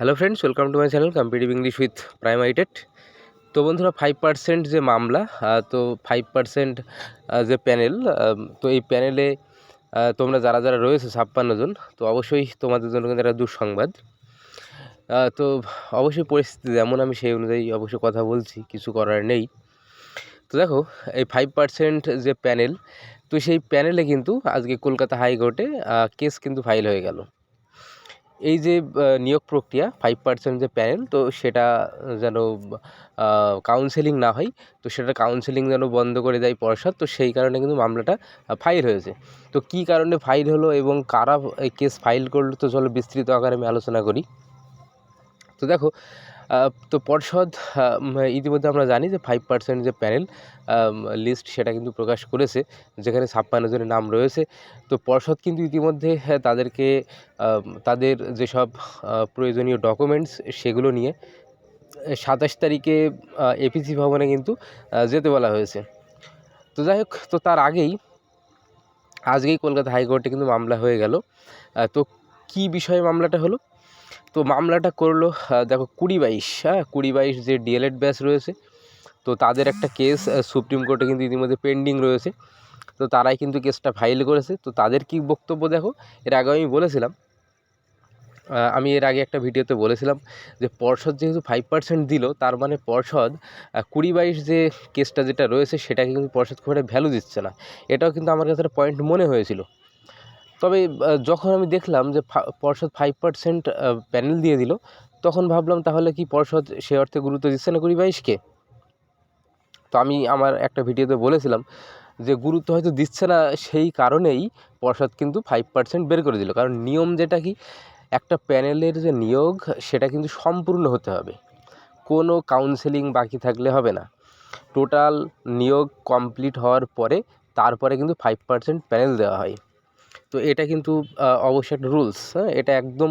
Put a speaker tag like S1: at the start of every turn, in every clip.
S1: Hello friends welcome to my channel competitive English with প্রাইমাইটেড তো বন্ধুরা five percent যে মামলা তো ফাইভ পার্সেন্ট যে প্যানেল তো এই প্যানেলে তোমরা যারা যারা রয়েছে, ছাপ্পান্ন জন, তো অবশ্যই তোমাদের জন্য কিন্তু একটা দুঃসংবাদ। তো অবশ্যই পরিস্থিতি যেমন আমি সেই অনুযায়ী অবশ্যই কথা বলছি, কিছু করার নেই। তো দেখো, এই ফাইভ পার্সেন্ট যে প্যানেল তো সেই প্যানেলে কিন্তু আজকে কলকাতা হাইকোর্টে কেস কিন্তু ফাইল হয়ে গেল। এই যে নিয়োগ প্রক্রিয়া ফাইভ পার্সেন্ট যে প্যানেল তো সেটা যেন কাউন্সেলিং না হয়, তো সেটা কাউন্সেলিং যেন বন্ধ করে দেয় পর্ষদ তো সেই কারণে কিন্তু মামলাটা ফাইল হয়েছে। তো কি কারণে ফাইল হলো এবং কারা কেস ফাইল করল, তো চলো বিস্তৃত আকারে আমি আলোচনা করি। তো দেখো তো পর্ষদ ইতিমধ্যে আমরা জানি যে ফাইভ পার্সেন্ট যে প্যানেল লিস্ট সেটা কিন্তু প্রকাশ করেছে যেখানে ছাপ্পান্ন জনের নাম রয়েছে। তো পর্ষদ কিন্তু ইতিমধ্যে হ্যাঁ, তাদেরকে তাদের যেসব প্রয়োজনীয় ডকুমেন্টস সেগুলো নিয়ে সাতাশ তারিখে এপিসি ভবনে কিন্তু যেতে বলা হয়েছে। তো যাই হোক তো তার আগেই আজকেই কলকাতা হাইকোর্টে কিন্তু মামলা হয়ে গেল। তো কী বিষয়ে মামলাটা হলো? তো মামলাটা করল দেখো কুড়ি বাইশ হ্যাঁ? কুড়ি বাইশ যে ডিএলএড ব্যাচ রয়েছে, তো তাদের একটা কেস সুপ্রিম কোর্টে কিন্তু ইতিমধ্যে পেন্ডিং রয়েছে। তো তারাই কিন্তু কেসটা ফাইল করেছে। তো তাদের কি বক্তব্য দেখো? এর আগে আমি বলেছিলাম আমি এর আগে একটা ভিডিওতে বলেছিলাম যে পর্ষদ যেহেতু ফাইভ পার্সেন্ট দিল, তার মানে পর্ষদ কুড়ি বাইশ যে কেসটা যেটা রয়েছে, সেটাকে কিন্তু পর্ষদ খুব একটা ভ্যালু দিচ্ছে না। এটাও কিন্তু আমার কাছে একটা পয়েন্ট মনে হয়েছিল। তবে যখন আমি দেখলাম যে পর্ষদ ফাইভ পার্সেন্ট প্যানেল দিয়ে দিল, তখন ভাবলাম তাহলে কি পর্ষদ সে অর্থে গুরুত্ব দিচ্ছে না কুড়ি বাইশকে তো আমি আমার একটা ভিডিওতে বলেছিলাম যে গুরুত্ব হয়তো দিচ্ছে না সেই কারণেই পর্ষদ কিন্তু ফাইভ পার্সেন্ট বের করে দিল। কারণ নিয়ম যেটা কি? একটা প্যানেলের যে নিয়োগ, সেটা কিন্তু সম্পূর্ণ হতে হবে। কোনো কাউন্সেলিং বাকি থাকলে হবে না। টোটাল নিয়োগ কমপ্লিট হওয়ার পরে, তারপরে কিন্তু ফাইভ পার্সেন্ট প্যানেল দেওয়া হয়। তো এটা কিন্তু অবশ্যই একটা রুলস হ্যাঁ? এটা একদম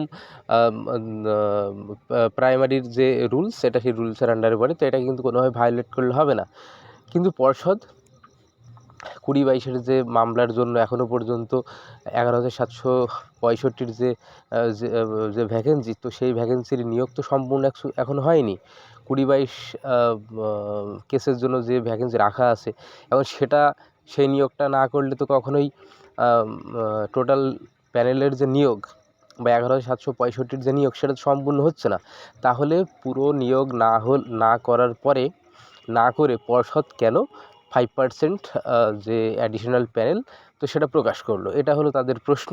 S1: প্রাইমারির যে রুলস সেটা সেই রুলসের আন্ডারে পড়ে তো এটা কিন্তু কোনোভাবে ভায়োলেট করলে হবে না। কিন্তু পর্ষদ কুড়ি বাইশের যে মামলার জন্য এখনও পর্যন্ত এগারো হাজার সাতশো পঁয়ষট্টির যে যে, ভ্যাকেন্সি তো সেই ভ্যাকেন্সির নিয়োগ তো সম্পূর্ণ এখনও হয়নি। কুড়ি বাইশ কেসের জন্য যে ভ্যাকেন্সি রাখা আছে এখন সেটা সেই নিয়োগটা না করলে তো কখনোই টোটাল প্যানেলের যে নিয়োগ বা এগারো হাজার সাতশো পঁয়ষট্টির যে নিয়োগ, সেটা সম্পূর্ণ হচ্ছে না। তাহলে পুরো নিয়োগ না হল, না করার পরে, না করে পর্ষদ কেন ফাইভ পার্সেন্ট যে অ্যাডিশনাল প্যানেল তো সেটা প্রকাশ করল? এটা হলো তাদের প্রশ্ন।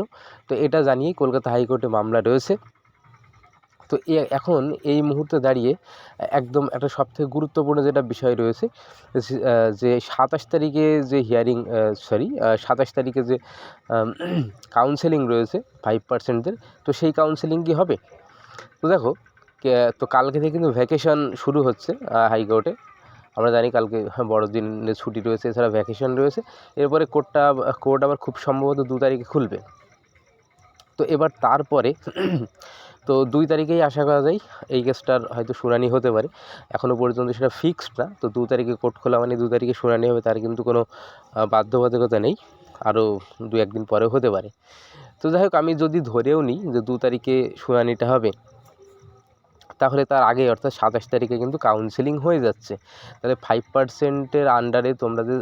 S1: তো এটা জানিয়ে কলকাতা হাইকোর্টে মামলা রয়েছে। তো এখন এই মুহূর্তে দাঁড়িয়ে, একদম একটা সবথেকে গুরুত্বপূর্ণ যেটা বিষয় রয়েছে, যে- সাতাশ তারিখে যে হিয়ারিং সরি সাতাশ তারিখে যে কাউন্সেলিং রয়েছে ফাইভ পার্সেন্টদের তো সেই কাউন্সেলিং কি হবে? তো দেখো তো কালকে থেকে কিন্তু ভ্যাকেশন শুরু হচ্ছে হাইকোর্টে আমরা জানি কালকে বড়দিনের ছুটি রয়েছে, এছাড়া ভ্যাকেশন রয়েছে। এরপরে কোর্টটা কোর্ট আবার খুব সম্ভবত দু তারিখে খুলবে। তো এবার তারপরে তো দুই তারিখেই আশা করা যায় এই কেসটার হয়তো শুনানি হতে পারে। এখনও পর্যন্ত সেটা ফিক্সড না। তো দু তারিখে কোর্ট খোলা মানে দু তারিখে শুনানি হবে তার কিন্তু কোনো বাধ্যবাধকতা নেই। আরও দু একদিন পরেও হতে পারে। তো যাই হোক, আমি যদি ধরেও নিই যে দু তারিখে শুনানিটা হবে, তাহলে তার আগে অর্থাৎ সাতাশ তারিখে কিন্তু কাউন্সেলিং হয়ে যাচ্ছে। তাহলে ফাইভ পার্সেন্টের আন্ডারে তোমরা যে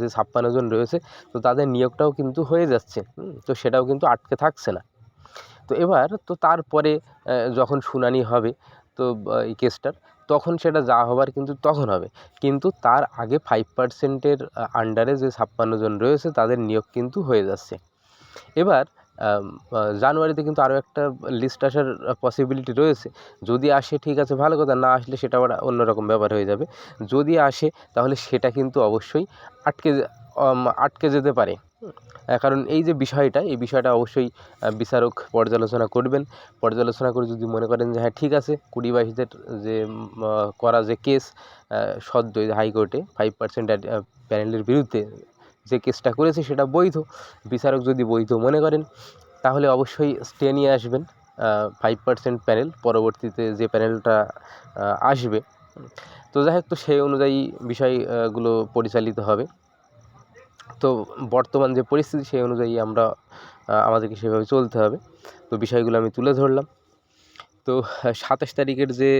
S1: যে ছাপ্পান্ন জন রয়েছে, তো তাদের নিয়োগটাও কিন্তু হয়ে যাচ্ছে। তো সেটাও কিন্তু আটকে থাকছে না। তো এবার তো তারপরে যখন শুনানি হবে, তো এই কেসটার, তখন সেটা যা হবার কিন্তু তখন হবে। কিন্তু তার আগে ফাইভ পার্সেন্টের আন্ডারে যে ছাপ্পান্ন জন রয়েছে, তাদের নিয়োগ কিন্তু হয়ে যাচ্ছে। এবার জানুয়ারিতে কিন্তু আরও একটা লিস্ট আসার পসিবিলিটি রয়েছে। যদি আসে, ঠিক আছে, ভালো কথা, না আসলে সেটা আবার অন্যরকম ব্যাপার হয়ে যাবে। যদি আসে, তাহলে সেটা কিন্তু অবশ্যই আটকে আটকে যেতে পারে। কারণ এই যে বিষয়টা, এই বিষয়টা অবশ্যই বিচারক পর্যালোচনা করবেন। পর্যালোচনা করে যদি মনে করেন যে হ্যাঁ ঠিক আছে, কুড়ি বাইশদের যে করা যে কেস সদ্য হাইকোর্টে ফাইভ পার্সেন্ট প্যানেলের বিরুদ্ধে যে কেসটা করেছে সেটা বৈধ। বিচারক যদি বৈধ মনে করেন, তাহলে অবশ্যই স্টে নিয়ে আসবেন ফাইভ পার্সেন্ট প্যানেল পরবর্তীতে যে প্যানেলটা আসবে। তো যাই হোক, তো সেই অনুযায়ী বিষয়গুলো পরিচালিত হবে। তো বর্তমান যে পরিস্থিতি সেই অনুযায়ী আমরা আমাদেরকে সেভাবে চলতে হবে। তো বিষয়গুলো আমি তুলে ধরলাম। তো সাতাশ তারিখের যে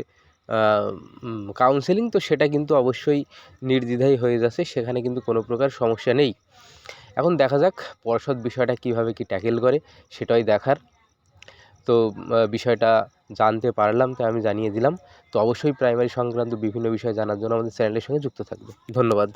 S1: কাউন্সেলিং তো সেটা কিন্তু অবশ্যই নির্দ্বিধায় হয়ে যাচ্ছে, সেখানে কিন্তু কোনো প্রকার সমস্যা নেই। এখন দেখা যাক পর্ষদ বিষয়টা কীভাবে কি ট্যাকেল করে, সেটাই দেখার। তো বিষয়টা জানতে পারলাম, তাই আমি জানিয়ে দিলাম। তো অবশ্যই প্রাইমারি সংক্রান্ত বিভিন্ন বিষয় জানার জন্য আমাদের চ্যানেলের সঙ্গে যুক্ত থাকবে। ধন্যবাদ।